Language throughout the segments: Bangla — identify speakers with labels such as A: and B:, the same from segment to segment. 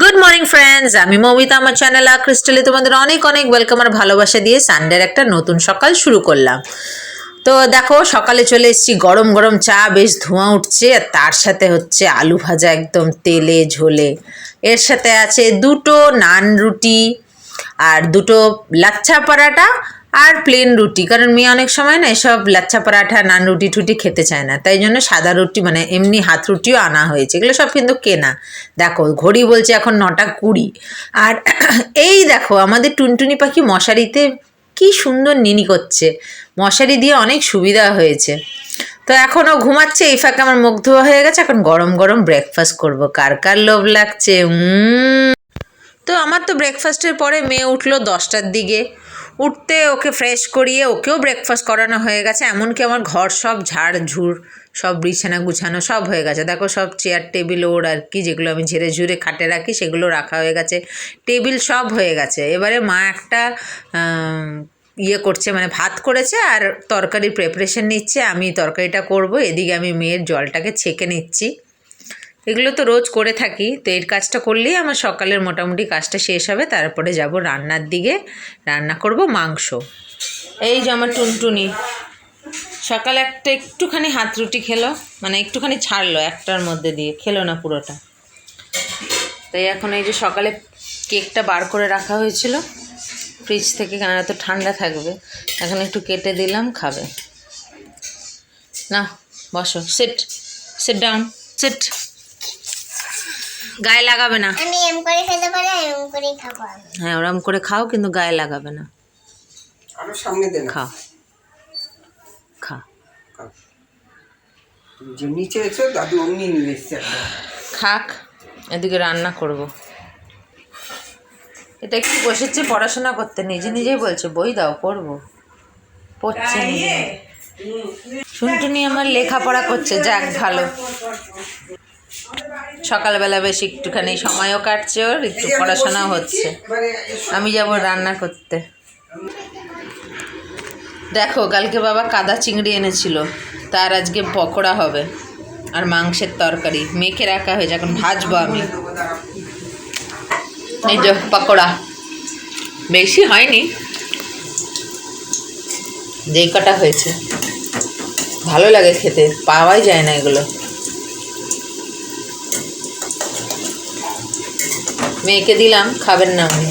A: গুড মর্নিং ফ্রেন্ডস আমি মমিতা। আমার চ্যানেল আর ক্রিস্টালে তোমাদের অনেক অনেক ওয়েলকাম আর ভালোবাসা দিয়ে সানডের একটা নতুন সকাল শুরু করলাম। তো দেখো, সকালে চলে এসেছি। গরম গরম চা, বেশ ধোঁয়া উঠছে। আর তার সাথে হচ্ছে আলু ভাজা একদম তেলে, ঝোলে। এর সাথে আছে দুটো নান রুটি আর দুটো লাচ্ছা পরাটা আর প্লেন রুটি, কারণ মেয়ে অনেক সময় না এসব লাচ্ছা পরাঠা, নান রুটি টুটি খেতে চায় না। তাই জন্য সাদা রুটি মানে এমনি হাত রুটিও আনা হয়েছে। এগুলো সব কিন্তু কেনা। দেখো, ঘড়ি বলছে এখন নটা কুড়ি। আর এই দেখো, আমাদের টুনটুনি পাখি মশারিতে কি সুন্দর নিনি করছে। মশারি দিয়ে অনেক সুবিধা হয়েছে। তো এখনও ঘুমাচ্ছে, এই ফাঁকে আমার মুখ ধোয়া হয়ে গেছে। এখন গরম গরম ব্রেকফাস্ট করব। কার কার লোভ লাগছে? তো আমার তো ব্রেকফাস্টের পরে মেয়ে উঠল দশটার দিকে। উঠতে ওকে ফ্রেশ করিয়ে ওকেও ব্রেকফাস্ট করানো হয়ে গেছে, এমনকি আমার ঘর সব ঝাড়, ঝুড়, সব বিছানা গুছানো সব হয়ে গেছে। দেখো সব চেয়ার টেবিল ওর আর কি যেগুলো আমি ঝেড়ে ঝুড়ে খাটে রাখি, সেগুলো রাখা হয়ে গেছে। টেবিল সব হয়ে গেছে। এবারে মা একটা ইয়ে করছে মানে ভাত করেছে আর তরকারির প্রিপারেশন নিচ্ছে। আমি তরকারিটা করব, এদিকে আমি মেয়ের জলটাকে ছেঁকে নিচ্ছি। এগুলো তো রোজ করে থাকি, তো এর কাজটা করলেই আমার সকালের মোটামুটি কাজটা শেষ হবে, তারপরে যাব রান্নার দিকে। রান্না করব মাংস। এই যে আমার টুনটুনি, সকালে একটা একটুখানি হাত রুটি খেলো মানে একটুখানি ছাড়লো একটার মধ্যে দিয়ে, খেলো না পুরোটা। তাই এখন এই যে সকালে কেকটা বার করে রাখা হয়েছিল, ফ্রিজ থেকে কেন এত ঠান্ডা থাকবে, এখন একটু কেটে দিলাম, খাবে। না বসো সেট সেট ডাউন সিট গায়ে লাগাবে না।
B: আমি এম করে খেতে পারি আর এম করে খাব
A: হ্যাঁ ওরম করে খাও কিন্তু গায়ে লাগাবে না।
C: আরও সামনে দেন
A: খাও খা।
C: তুমি যে নিচে এসো দাদু অমনি নিয়ে এসছে
A: খাক এদিকে রান্না করব। এটা একটু বসেছে পড়াশোনা করতে। নিজে নিজেই বলছে বই দাও পড়ব। পড়ছে নিজে। শুনটুনি আমার লেখাপড়া করছে যাক ভালো। সকালবেলা বেশ একটুখানি সময়ও কাটছে ওর, একটু পড়াশোনাও হচ্ছে। আমি যাব রান্না করতে। দেখো, কালকে বাবা কাদা চিংড়ি এনেছিল, তার আজকে পকোড়া হবে আর মাংসের তরকারি। মেখে রাখা হয়েছে, এখন ভাজবো আমি। এই যে পকোড়া। বেশি হয়নি। যেই কটা হয়েছে। ভালো লাগে খেতে, পাওয়াই যায় না এগুলো। মেয়েকে দিলাম খাবেন না উনি।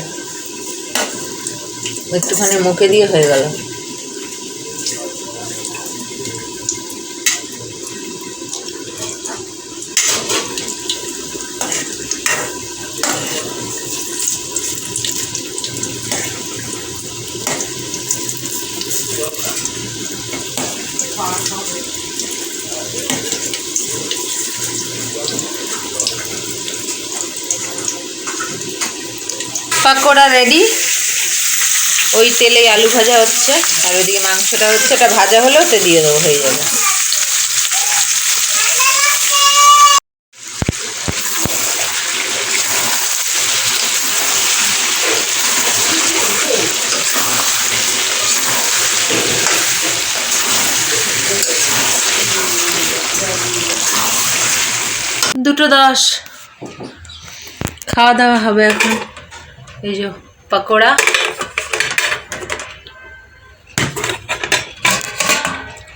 A: একটুখানি মুখে দিয়ে হয়ে গেল। পাকোড়া রেডি ওই তেলে আলু ভাজা হচ্ছে, আর ওইদিকে মাংসটা হচ্ছে, ওটা ভাজা হলে ওতে দিয়ে দেবো, হয়ে যাবে। দুটো দশ। খাওয়া দাওয়া হবে এখন। এই যে পকোড়া।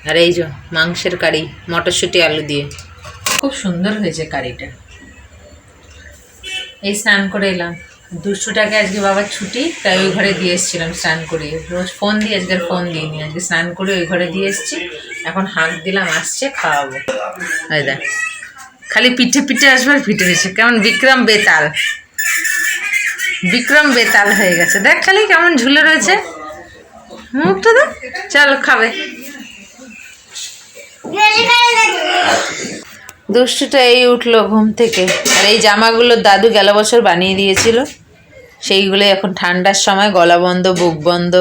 A: আর এই যে মাংসের কারি, মটরশুঁটি, আলু দিয়ে। খুব সুন্দর হয়েছে কারিটা। এই স্নান করে এলাম। দুশো টাকা আজকে বাবার ছুটি, তাই ওই ঘরে দিয়ে এসেছিলাম স্নান করে রোজ ফোন দিয়ে, আজকে আর ফোন দিইনি। আজকে স্নান করে ওই ঘরে দিয়ে এসেছি। এখন হাঁক দিলাম, আসছে, খাওয়াবো। দেখ। খালি পিঠে পিঠে আসবে আর পিঠে হয়েছে কেমন বিক্রম বেতাল। বিক্রম বেতাল হয়ে গেছে। দেখ খালি কেমন ঝুলে রয়েছে। মুখটা দেখ চল খাবে। দুষ্টুটা এই উঠল ঘুম থেকে। আর এই জামাগুলো দাদু গেল বছর বানিয়ে দিয়েছিল। সেইগুলো এখন ঠান্ডার সময় গলা বন্ধ বুক বন্ধ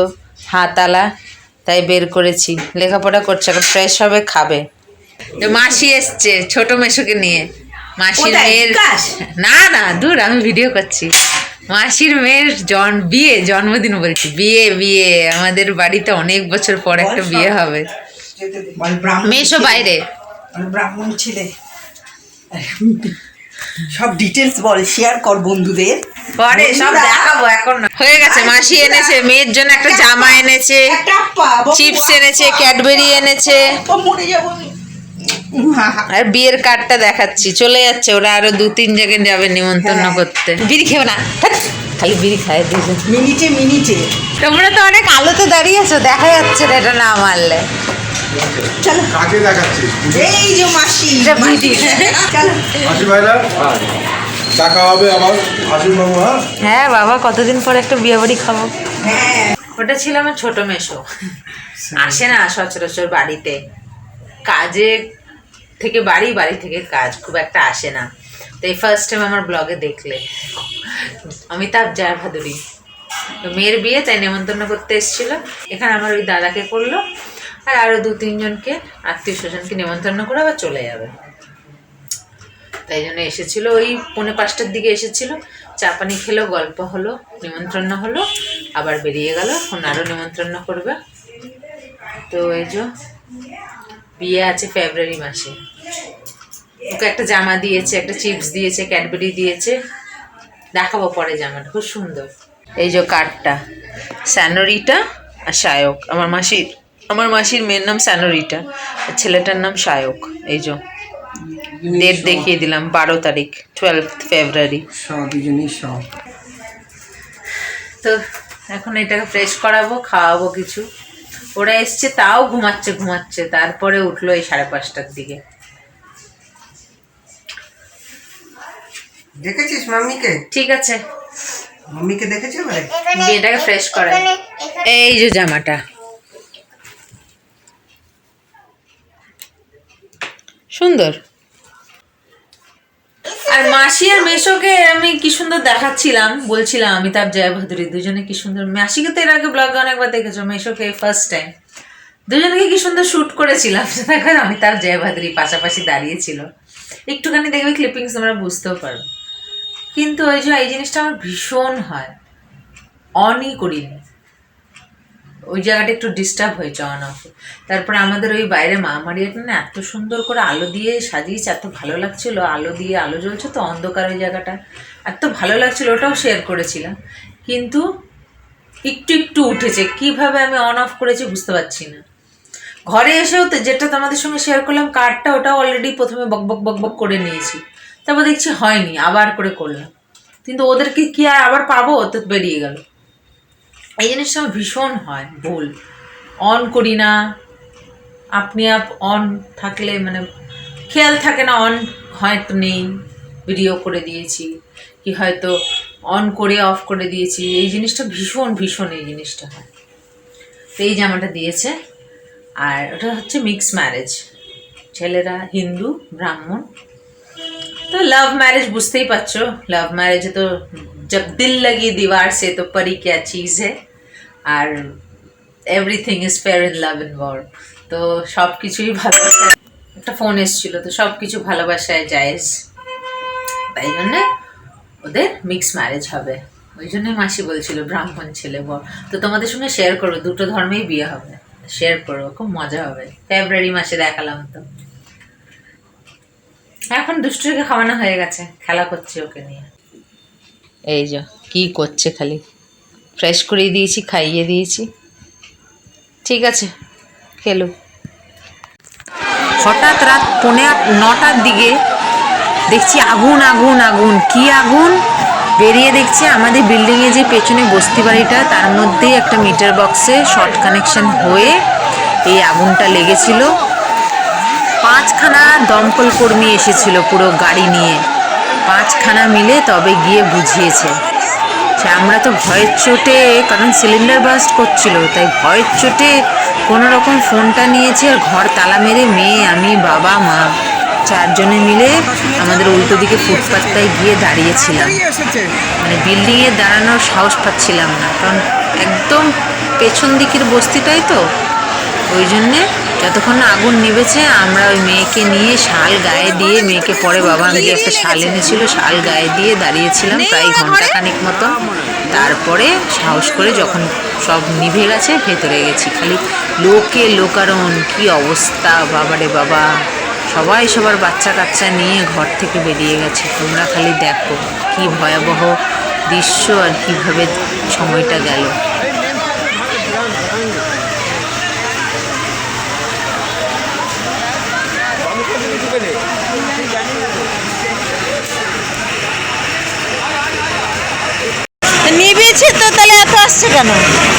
A: হাতালা তাই বের করেছি। লেখাপড়া করছে এখন ফ্রেশ হবে খাবে। তো মাসি এসছে ছোট মেশোকে নিয়ে। মাসির মেয়ের না না দূর আমি ভিডিও করছি। মাসির মেয়ের জন বিয়ে জন্মদিন বলছি। বিয়ে বিয়ে। আমাদের বাড়িতে অনেক বছর পর একটা বিয়ে হবে।
C: ব্রাহ্মণ
A: মেশো বাইরে।
C: ব্রাহ্মণ ছেলে।
D: সব ডিটেলস বল শেয়ার কর বন্ধুদের।
A: পরে সব দেখাবো এখন। হয়ে গেছে মাসি এনেছে মেয়ের জন্য একটা জামা এনেছে চিপস এনেছে ক্যাডবেরি এনেছে।
D: মরে যাব।
A: আর বিয়ের কার্ডটা দেখাচ্ছি। চলে যাচ্ছে ওরা আরও দু তিন জায়গায় যাবে নিমন্ত্রণ
D: হ্যাঁ।
A: করতে। বিড়ি খেও না খালি বিড়ি খায় দুজন।
D: মিনিটে মিনিটে।
A: তোমরা তো অনেক আলোতে দাঁড়িয়ে আছো দেখা যাচ্ছে না এটা না মারলে
D: চলো।
E: কাকে দেখাচ্ছিস?
D: এই যে মাসি।
A: মাসি।
D: চলো।
E: হাসি ভাইরা? দেখা হবে আবার হাসির বাবু হ্যাঁ?
A: হ্যাঁ বাবা কতদিন পর একটা বিয়ে বাড়ি খাব?
D: হ্যাঁ।
A: ওটা ছিল আমার ছোট মেশো আসে না সচরাচর বাড়িতে। কাজে থেকে বাড়ি বাড়ি থেকে কাজ খুব একটা আসে না। তো এই ফার্স্ট টাইম আমার ব্লগে দেখলে। অমিতাভ জয় ভাদুরী তো মেয়ের বিয়ে, তাই নেমন্তন্ন করতে এসেছিল। এখানে আমার ওই দাদাকে করল। আর আরও দু, তিনজনকে, আত্মীয় স্বজনকে নেমন্তন্ন করে আবার চলে যাবে। তাই জন্য এসেছিল। ওই পৌনে পাঁচটার দিকে এসেছিল। চা, পানি খেলো, গল্প হলো নিমন্ত্রণ হলো, আবার বেরিয়ে গেল। এখন আরও নিমন্ত্রণ করবে। তো এই যে বিয়ে আছে ফেব্রুয়ারি মাসে। ওকে একটা জামা দিয়েছে একটা চিপস দিয়েছে ক্যাডবেরি দিয়েছে। দেখাবো পরে জামাটা খুব সুন্দর। এই যে কার্ডটা স্যানোরিটা আর সায়ক। আমার মাসির আমার মাসির মেয়ের নাম স্যানোরিটা আর ছেলেটার নাম সায়ক। এই যে ডেট দেখিয়ে দিলাম বারো তারিখ টুয়েলভ ফেব্রুয়ারি
C: সব
A: তো এখন এটাকে ফ্রেশ করাবো খাওয়াবো কিছু। ওরা এসছে তাও ঘুমাচ্ছে ঘুমাচ্ছে। তারপরে উঠল এই সাড়ে পাঁচটার দিকে।
C: দেখেছিস মাম্মিকে?
A: ঠিক আছে।
C: মাম্মিকে
B: এখানে
A: বিয়েটাকে ফ্রেশ করে এই যে জামাটা। সুন্দর। আর মাসি আর মেশোকে আমি কি সুন্দর দেখাচ্ছিলাম, বলছিলাম অমিতাভ, জয় ভাদুরী, দুজনে কি সুন্দর। মাসিকে তো এর আগে ব্লগে অনেকবার দেখেছ, মেশোকে ফার্স্ট টাইম দুজনকে কি সুন্দর শুট করেছিলাম দেখো অমিতাভ, জয় ভাদুরী পাশাপাশি দাঁড়িয়েছিল। একটুখানি দেখবে ক্লিপিংস তোমরা বুঝতেও পারবে কিন্তু ওই যে এই জিনিসটা আমার ভীষণ হয়। অনই করিনি ওই জায়গাটা একটু ডিস্টার্ব হয়েছে অন অফে তারপরে আমাদের ওই বাইরে মামারিয়াটা না এত সুন্দর করে আলো দিয়ে সাজিয়েছে, এত ভালো লাগছিল। আলো দিয়ে আলো জ্বলছে তো অন্ধকার ওই জায়গাটা। এত ভালো লাগছিল, ওটাও শেয়ার করেছিলাম। কিন্তু একটু একটু উঠেছে। কীভাবে আমি অন অফ করেছি বুঝতে পারছি না। ঘরে এসেও তো যেটা তোমাদের সঙ্গে শেয়ার করলাম কার্ডটা ওটাও অলরেডি প্রথমে বক বক বক বক করে নিয়েছি। তারপর দেখছি হয়নি, আবার করে করলাম। কিন্তু ওদেরকে কি আর আবার পাবো? তো বেরিয়ে গেল। এই জিনিসটা ভীষণ হয়, ভুল। অন করি না। আপনি আপ অন থাকলে মানে খেয়াল থাকে না অন হয়তো নেই ভিডিও করে দিয়েছি, কি হয়তো অন করে অফ করে দিয়েছি। এই জিনিসটা ভীষণ ভীষণ এই জিনিসটা হয়। তো এই জামাটা দিয়েছে, আর ওটা হচ্ছে মিক্স ম্যারেজ ছেলেরা হিন্দু, ব্রাহ্মণ। তো লাভ ম্যারেজ বুঝতেই পারছ লাভ ম্যারেজে তো जब दिल लगी दीवार से तो परी क्या चीज़ है আর everything is fair in love in war তো সব কিছুই ভালোবাসায় একটা ফোন এসেছিল তো সব কিছু ভালোবাসায় জায়েজ তাই জন্যে ওদের মিক্স ম্যারেজ হবে ওই জন্যই মাসি বলছিল ব্রাহ্মণ ছেলে বর তো তোমাদের সঙ্গে শেয়ার করবো দুটো ধর্মেই বিয়ে হবে শেয়ার করবো খুব মজা হবে ফেব্রুয়ারি মাসে দেখালাম তো এখন দুষ্টুকে খাওয়ানো হয়ে গেছে খেলা করছে ওকে নিয়ে এই যে, কি করছে খালি? ফ্রেশ করিয়ে দিয়েছি, খাইয়ে দিয়েছি। ঠিক আছে, খেলো। হঠাৎ রাত পৌনে নটার দিকে দেখছি আগুন আগুন আগুন। কি আগুন? বেরিয়ে দেখছি আমাদের বিল্ডিংয়ে যে পেছনে বস্তি বাড়িটা, তার মধ্যেই একটা মিটার বক্সে শর্ট কানেকশন হয়ে এই আগুনটা লেগেছিল। পাঁচখানা দমকল কর্মী এসেছিল পুরো গাড়ি নিয়ে। পাঁচখানা মিলে তবে গিয়ে বুঝিয়েছে। সে আমরা তো ভয়ের চোটে, কারণ সিলিন্ডার বাস্ট করছিল, তাই ভয়ের চোটে কোনো রকম ফোনটা নিয়েছি আর ঘর তালা মেরে মেয়ে, আমি, বাবা, মা। চারজনে মিলে আমাদের উল্টো দিকে ফুটপাতটায় গিয়ে দাঁড়িয়েছিলাম। মানে বিল্ডিংয়ে দাঁড়ানোর সাহস পাচ্ছিলাম না, কারণ একদম পেছন দিকের বস্তিটাই তো। ওই জন্যে যতক্ষণ না আগুন নিভেছে আমরা ওই মেয়েকে নিয়ে শাল গায়ে দিয়ে মেয়েকে পরে বাবা গিয়ে একটা শাল এনেছিল শাল গায়ে দিয়ে দাঁড়িয়েছিলাম প্রায় ঘণ্টা খানিক মতন। তারপরে সাহস করে যখন সব নিভে গেছে ভেতরে গেছি। খালি লোকে লোকারণ কি অবস্থা বাবারে বাবা। সবাই সবার বাচ্চা কাচ্চা নিয়ে ঘর থেকে বেরিয়ে গেছে। তোমরা খালি দেখো কি ভয়াবহ দৃশ্য আর কীভাবে সময়টা গেল। নিবেছে